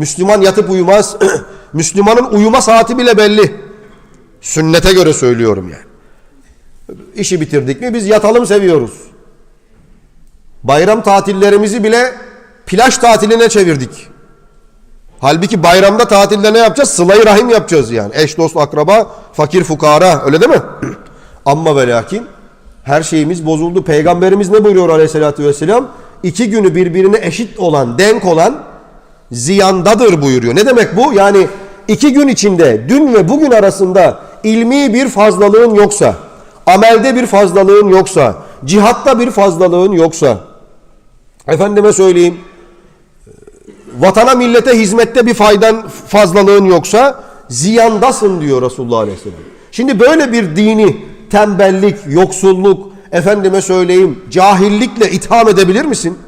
Müslüman yatıp uyumaz. Müslümanın uyuma saati bile belli. Sünnete göre söylüyorum yani. İşi bitirdik mi biz yatalım seviyoruz. Bayram tatillerimizi bile plaj tatiline çevirdik. Halbuki bayramda tatilde ne yapacağız? Sıla-i rahim yapacağız yani. Eş, dost, akraba, fakir, fukara. Öyle değil mi? Amma ve lakin her şeyimiz bozuldu. Peygamberimiz ne buyuruyor aleyhissalatü vesselam? İki günü birbirine eşit olan, denk olan ziyandadır buyuruyor. Ne demek bu? Yani iki gün içinde dün ve bugün arasında ilmi bir fazlalığın yoksa, amelde bir fazlalığın yoksa, cihatta bir fazlalığın yoksa, efendime söyleyeyim, vatana millete hizmette bir faydan fazlalığın yoksa ziyandasın diyor Resulullah Aleyhisselam. Şimdi böyle bir dini tembellik, yoksulluk, efendime söyleyeyim cahillikle itham edebilir misin?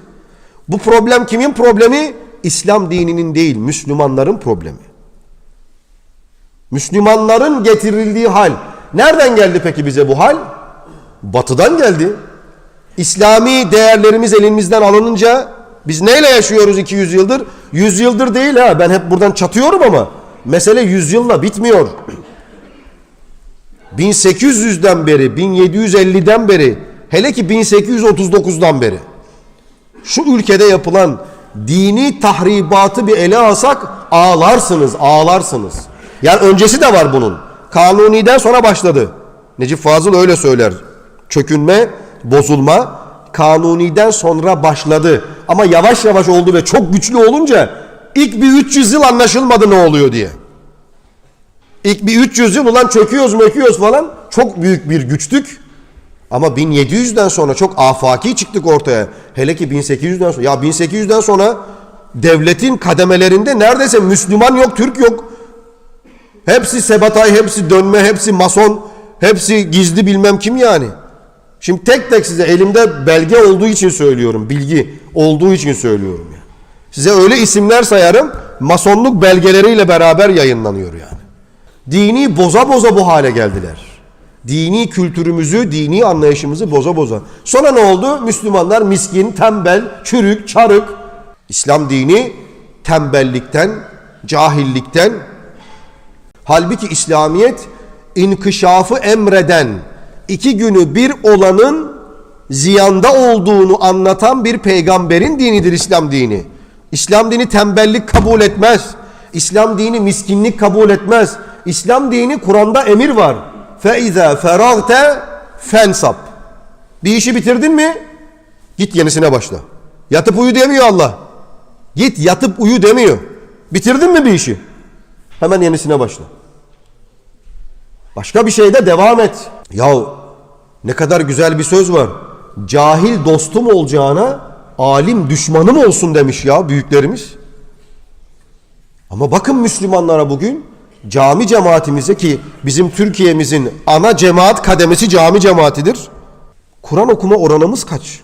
Bu problem kimin problemi? İslam dininin değil, Müslümanların problemi. Müslümanların getirildiği hal. Nereden geldi peki bize bu hal? Batıdan geldi. İslami değerlerimiz elimizden alınınca biz neyle yaşıyoruz 200 yıldır? 100 yıldır değil ha. Ben hep buradan çatıyorum ama mesele 100 yılla bitmiyor. 1800'den beri, 1750'den beri, hele ki 1839'dan beri şu ülkede yapılan dini tahribatı bir ele alsak ağlarsınız, ağlarsınız. Yani öncesi de var bunun. Kanuni'den sonra başladı. Necip Fazıl öyle söyler. Çökünme, bozulma Kanuni'den sonra başladı. Ama yavaş yavaş oldu ve çok güçlü olunca ilk bir 300 yıl anlaşılmadı ne oluyor diye. İlk bir 300 yıl ulan çöküyoruz möküyoruz falan çok büyük bir güçtük. Ama 1700'den sonra çok afaki çıktık ortaya. Hele ki 1800'den sonra. Ya 1800'den sonra devletin kademelerinde neredeyse Müslüman yok, Türk yok. Hepsi sebatay, hepsi dönme, hepsi mason, hepsi gizli bilmem kim yani. Şimdi tek tek size elimde belge olduğu için söylüyorum. Bilgi olduğu için söylüyorum yani. Size öyle isimler sayarım. Masonluk belgeleriyle beraber yayınlanıyor yani. Dini boza boza bu hale geldiler. Dini kültürümüzü, dini anlayışımızı boza boza. Sonra ne oldu? Müslümanlar miskin, tembel, çürük, çarık. İslam dini tembellikten, cahillikten, halbuki İslamiyet inkışafı emreden, iki günü bir olanın ziyanda olduğunu anlatan bir peygamberin dinidir İslam dini. İslam dini tembellik kabul etmez. İslam dini miskinlik kabul etmez. İslam dini Kur'an'da emir var. فَاِذَا فَرَغْتَ fensap. Bir işi bitirdin mi? Git yenisine başla. Yatıp uyu demiyor Allah. Git yatıp uyu demiyor. Bitirdin mi bir işi? Hemen yenisine başla. Başka bir şeyde devam et. Ya ne kadar güzel bir söz var. Cahil dostum olacağına alim düşmanım olsun demiş ya büyüklerimiz. Ama bakın Müslümanlara bugün cami cemaatimize ki bizim Türkiye'mizin ana cemaat kademesi cami cemaatidir. Kur'an okuma oranımız kaç?